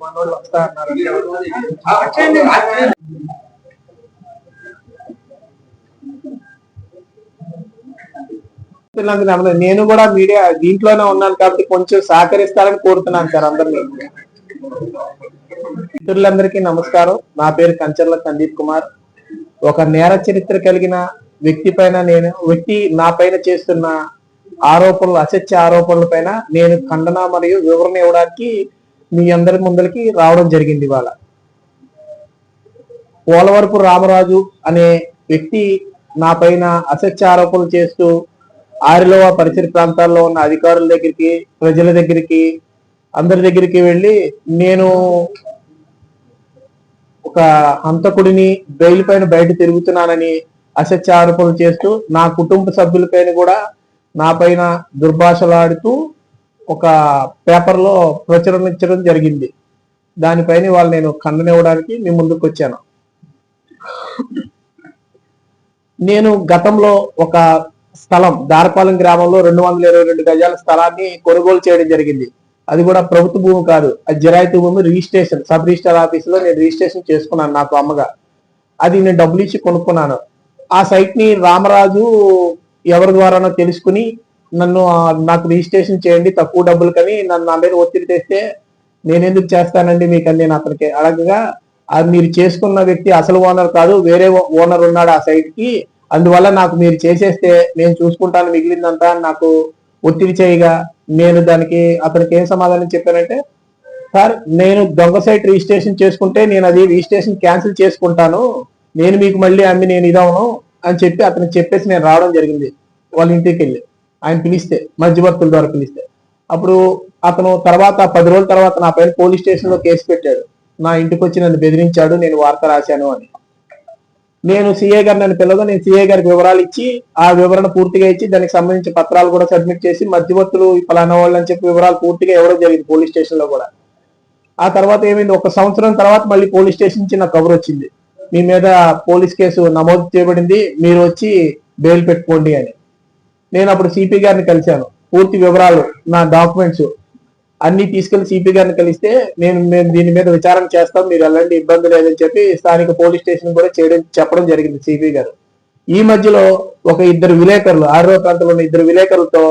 మనోళ్ళు వస్తా అన్నారు చెప్తున్నందుకు నేను కూడా మీడియా దీంట్లోనే ఉన్నాను కాబట్టి కొంచెం సహకరిస్తారని కోరుతున్నాను సార్ అందరినీ. మిత్రులందరికీ నమస్కారం. నా పేరు కంచర్ల సందీప్ కుమార్. ఒక నేర చరిత్ర కలిగిన వ్యక్తి పైన నేను వ్యక్తి నా పైన చేస్తున్న ఆరోపణలు అసత్య ఆరోపణల పైన నేను ఖండన మరియు వివరణ ఇవ్వడానికి మీ అందరి ముందరికి రావడం జరిగింది ఇవాళ. పోలవరపు రామరాజు అనే వ్యక్తి నా పైన అసత్య ఆరోపణలు చేస్తూ ఆరిలో ఆ పరిసర ప్రాంతాల్లో ఉన్న అధికారుల దగ్గరికి ప్రజల దగ్గరికి అందరి దగ్గరికి వెళ్ళి నేను ఒక హంతకుడిని బెయిల్ పైన బయట తిరుగుతున్నానని అసత్య ఆరోపణలు చేస్తూ నా కుటుంబ సభ్యులపైన కూడా నా పైన దుర్భాషలాడుతూ ఒక పేపర్లో ప్రచురణించడం జరిగింది. దానిపైన వాళ్ళు నేను ఖండనివ్వడానికి మీ ముందుకు వచ్చాను. నేను గతంలో ఒక స్థలం దారపాలెం గ్రామంలో రెండు వందల ఇరవై రెండు గజాల స్థలాన్ని కొనుగోలు చేయడం జరిగింది. అది కూడా ప్రభుత్వ భూమి కాదు అది జిరాయితీ భూమి రిజిస్ట్రేషన్ సబ్ రిజిస్టర్ ఆఫీస్లో నేను రిజిస్ట్రేషన్ చేసుకున్నాను నాకు అమ్మగా. అది నేను డబ్బులు ఇచ్చి కొనుక్కున్నాను. ఆ సైట్ని రామరాజు ఎవరి ద్వారానో తెలుసుకుని నన్ను నాకు రిజిస్ట్రేషన్ చేయండి తక్కువ డబ్బులు కని నన్ను నా మీద ఒత్తిడి తెస్తే నేనెందుకు చేస్తానండి మీకు నేను అతనికి అడగగా అది మీరు చేసుకున్న వ్యక్తి అసలు ఓనర్ కాదు వేరే ఓనర్ ఉన్నాడు ఆ సైట్కి అందువల్ల నాకు మీరు చేసేస్తే నేను చూసుకుంటాను మిగిలిందంతా నాకు ఒత్తిడి చేయగా నేను దానికి అతనికి ఏం సమాధానం చెప్పానంటే సార్ నేను దొంగ సైట్ రిజిస్ట్రేషన్ చేసుకుంటే నేను అది రిజిస్ట్రేషన్ క్యాన్సిల్ చేసుకుంటాను. నేను మీకు మళ్ళీ అమ్మి నేను ఇదవను అని చెప్పి అతనికి చెప్పేసి నేను రావడం జరిగింది. వాళ్ళ ఇంటికి వెళ్ళి ఆయన పిలిస్తే మధ్యవర్తుల ద్వారా పిలిస్తే. అప్పుడు అతను తర్వాత పది రోజుల తర్వాత నా పైన పోలీస్ స్టేషన్లో కేసు పెట్టాడు. నా ఇంటికి వచ్చి నన్ను బెదిరించాడు నేను వార్త రాశాను అని. నేను సిఏ గారు నన్ను పిల్లగా నేను సిఏ గారికి వివరాలు ఇచ్చి ఆ వివరణ పూర్తిగా ఇచ్చి దానికి సంబంధించిన పత్రాలు కూడా సబ్మిట్ చేసి మధ్యవర్తులు ఫలానా వాళ్ళు అని చెప్పి వివరాలు పూర్తిగా ఇవ్వడం జరిగింది పోలీస్ స్టేషన్లో కూడా. ఆ తర్వాత ఏమైంది? ఒక సంవత్సరం తర్వాత మళ్ళీ పోలీస్ స్టేషన్ నుంచి నాకు కవర్ వచ్చింది. మీ మీద పోలీస్ కేసు నమోదు చేయబడింది మీరు వచ్చి బెయిల్ పెట్టుకోండి అని. నేను అప్పుడు సిపి గారిని కలిశాను. పూర్తి వివరాలు నా డాక్యుమెంట్స్ అన్ని తీసుకెళ్ళి సిపి గారిని కలిస్తే నేను మేము దీని మీద విచారణ చేస్తాం మీరు ఎలాంటి ఇబ్బంది లేదని చెప్పి స్థానిక పోలీస్ స్టేషన్ కూడా చేయడం చెప్పడం జరిగింది సిపి గారు. ఈ మధ్యలో ఒక ఇద్దరు విలేకరులు ఆరో ప్రాంతంలో ఉన్న ఇద్దరు విలేకరులతో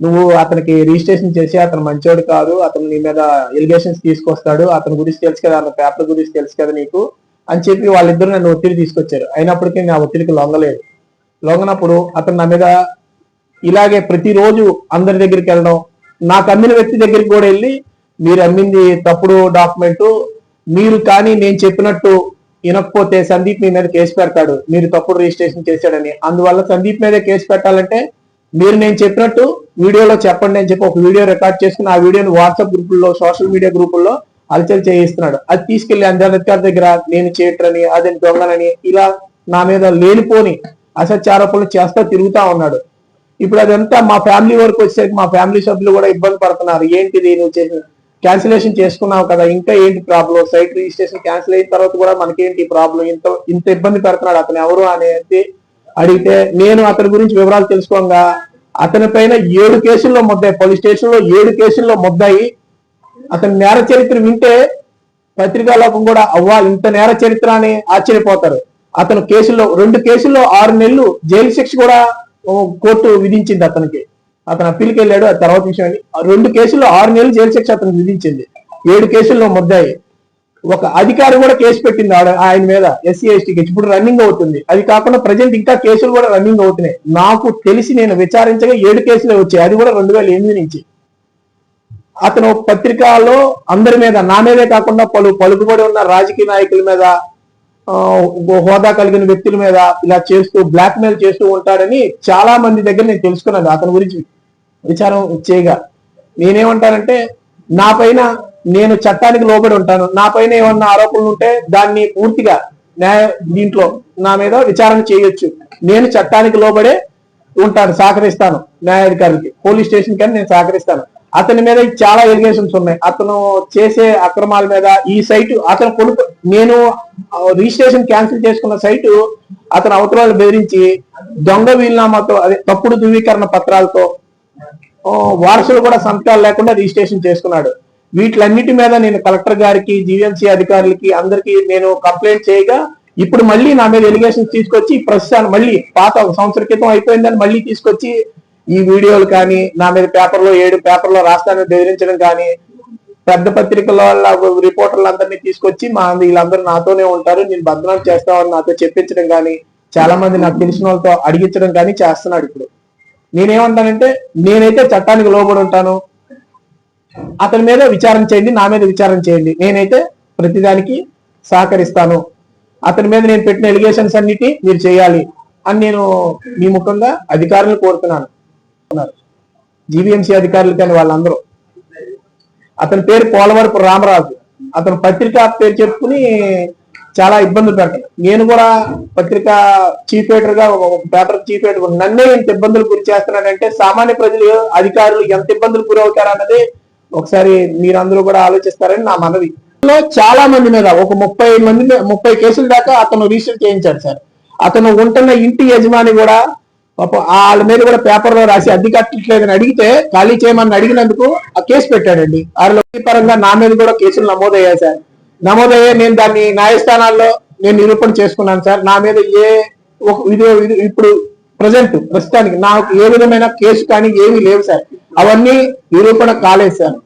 నువ్వు అతనికి రిజిస్ట్రేషన్ చేసి అతను మంచోడు కాదు అతను నీ మీద ఎలిగేషన్స్ తీసుకొస్తాడు అతని గురించి తెలుసు కదా అతని పేపర్ గురించి తెలుసు కదా నీకు అని చెప్పి వాళ్ళిద్దరు నన్ను ఒత్తిడి తీసుకొచ్చారు. అయినప్పటికీ నా ఒత్తిడికి లొంగలేదు. లొంగనప్పుడు అతను నా మీద ఇలాగే ప్రతిరోజు అందరి దగ్గరికి వెళ్ళడం నాకు అమ్మిన వ్యక్తి దగ్గరికి కూడా వెళ్ళి మీరు అమ్మింది తప్పుడు డాక్యుమెంట్ మీరు కానీ నేను చెప్పినట్టు వినకపోతే సందీప్ మీ మీద కేసు పెడతాడు. మీరు తప్పుడు రిజిస్ట్రేషన్ చేశాడని. అందువల్ల సందీప్ మీద కేసు పెట్టాలంటే మీరు నేను చెప్పినట్టు వీడియోలో చెప్పండి అని చెప్పి ఒక వీడియో రికార్డ్ చేసుకుని ఆ వీడియోని వాట్సాప్ గ్రూపుల్లో సోషల్ మీడియా గ్రూపుల్లో అలచల్ చేయిస్తున్నాడు. అది తీసుకెళ్ళి అందరి దగ్గర నేను చేయటని అది దొంగనని ఇలా నా మీద లేనిపోని అసత్య ఆరోపణలు చేస్తా తిరుగుతా ఉన్నాడు. ఇప్పుడు అదంతా మా ఫ్యామిలీ వరకు వచ్చేసరికి మా ఫ్యామిలీ సభ్యులు కూడా ఇబ్బంది పడుతున్నారు. ఏంటిది నువ్వు చేసిన క్యాన్సిలేషన్ చేసుకున్నావు కదా ఇంకా ఏంటి ప్రాబ్లం? సైట్ రిజిస్ట్రేషన్ క్యాన్సిల్ అయిన తర్వాత కూడా మనకేంటి ప్రాబ్లం? ఇంత ఇంత ఇబ్బంది పెడుతున్నాడు అతను ఎవరు అనేది అడిగితే నేను అతని గురించి వివరాలు తెలుసుకోగా. అతని పైన ఏడు కేసుల్లో ముద్దాయి పోలీస్ స్టేషన్లో ఏడు కేసుల్లో ముద్దాయి అతని నేర చరిత్ర వింటే పత్రికా లోకం కూడా అవ్వా ఇంత నేర చరిత్ర అని ఆశ్చర్యపోతారు. అతను కేసుల్లో రెండు కేసుల్లో ఆరు నెలలు జైలు శిక్ష కూడా కోర్టు విధించింది అతనికి. అతను అప్పీల్కి వెళ్ళాడు. ఆ తర్వాత విషయం రెండు కేసుల్లో ఆరు నెలలు జైలు శిక్ష అతను విధించింది. ఏడు కేసుల్లో ముద్దాయి. ఒక అధికారి కూడా కేసు పెట్టింది ఆడ- ఆయన మీద. ఎస్సీ ఎస్టీకి ఇప్పుడు రన్నింగ్ అవుతుంది. అది కాకుండా ప్రజెంట్ ఇంకా కేసులు కూడా రన్నింగ్ అవుతున్నాయి. నాకు తెలిసి నేను విచారించగా ఏడు కేసులే వచ్చాయి. అది కూడా రెండు వేల ఎనిమిది నుంచి. అతను పత్రికలో అందరి మీద నా మీదే కాకుండా పలు పలుకుబడి ఉన్న రాజకీయ నాయకుల మీద హోదా కలిగిన వ్యక్తుల మీద ఇలా చేస్తూ బ్లాక్ మెయిల్ చేస్తూ ఉంటాడని చాలా మంది దగ్గర నేను తెలుసుకున్నాను అతని గురించి విచారం చేయగా. నేనేమంటానంటే నా పైన నేను చట్టానికి లోబడి ఉంటాను. నా పైన ఏమన్నా ఆరోపణలు ఉంటే దాన్ని పూర్తిగా న్యాయ దీంట్లో నా మీద విచారణ చేయొచ్చు. నేను చట్టానికి లోబడే ఉంటాను సహకరిస్తాను న్యాయాధికారికి పోలీస్ స్టేషన్ కానీ నేను సహకరిస్తాను. అతని మీద చాలా ఎలిగేషన్స్ ఉన్నాయి. అతను చేసే అక్రమాల మీద ఈ సైట్ అతను కొడుకు నేను రిజిస్ట్రేషన్ క్యాన్సిల్ చేసుకున్న సైటు అతను అవతరాలు బెదిరించి దొంగ వీలునామాతో అదే తప్పుడు ధృవీకరణ పత్రాలతో వారసులు కూడా సంతకాలు లేకుండా రిజిస్ట్రేషన్ చేసుకున్నాడు. వీటిలన్నిటి మీద నేను కలెక్టర్ గారికి జీవీఎంసీ అధికారులకి అందరికి నేను కంప్లైంట్ చేయగా ఇప్పుడు మళ్ళీ నా మీద ఎలిగేషన్స్ తీసుకొచ్చి ప్రస్తుతాన్ని మళ్ళీ పాత సంవత్సర క్రితం అయిపోయిందని మళ్ళీ తీసుకొచ్చి ఈ వీడియోలు కానీ నా మీద పేపర్లో ఏడు పేపర్లో రాస్తానని బెదిరించడం కానీ పెద్ద పత్రికల వాళ్ళ రిపోర్టర్లు అందరినీ తీసుకొచ్చి మా వీళ్ళందరూ నాతోనే ఉంటారు నేను బదనాలు చేస్తామని నాతో చెప్పించడం కానీ చాలా మంది నాకు తెలిసిన వాళ్ళతో అడిగించడం కానీ చేస్తున్నాడు ఇప్పుడు. నేనేమంటానంటే నేనైతే చట్టానికి లోబడి ఉంటాను. అతని మీద విచారణ చేయండి నా మీద విచారణ చేయండి. నేనైతే ప్రతిదానికి సహకరిస్తాను. అతని మీద నేను పెట్టిన ఎలిగేషన్స్ అన్నిటి మీరు చేయాలి అని నేను మీ ముఖంగా అధికారులు కోరుతున్నాను. జీవీఎంసీ అధికారులు కానీ వాళ్ళందరూ. అతని పేరు పోలవరపు రామరాజు. అతను పత్రిక పేరు చెప్పుకుని చాలా ఇబ్బందులు పెట్టాను నేను కూడా పత్రిక చీఫ్ ఎడిటర్గా ఒక పేపర్ చీఫ్ ఎడిటర్ నన్నే ఇంత ఇబ్బందులు గురి చేస్తున్నాడంటే సామాన్య ప్రజలు అధికారులు ఎంత ఇబ్బందులు గురవుతారన్నది ఒకసారి మీరందరూ కూడా ఆలోచిస్తారని నా మనవి. లో చాలా మంది మీద ఒక ముప్పై మంది ముప్పై కేసుల దాకా అతను రిజిస్టర్ చేయించాడు సార్. అతను ఉంటున్న ఇంటి యజమాని కూడా వాళ్ళ మీద కూడా పేపర్లో రాసి అద్దె కట్టట్లేదని అడిగితే ఖాళీ చేయమని అడిగినందుకు ఆ కేసు పెట్టాడండి. వారిలో పరంగా నా మీద కూడా కేసులు నమోదయ్యాయి సార్. నమోదయ్యే నేను దాన్ని న్యాయస్థానాల్లో నేను నిరూపణ చేసుకున్నాను సార్. నా మీద ఏ ఒక ఇప్పుడు ప్రజెంట్ ప్రస్తుతానికి నాకు ఏ విధమైన కేసు కానీ ఏమీ లేవు సార్. అవన్నీ నిరూపణ కాలేదు సార్.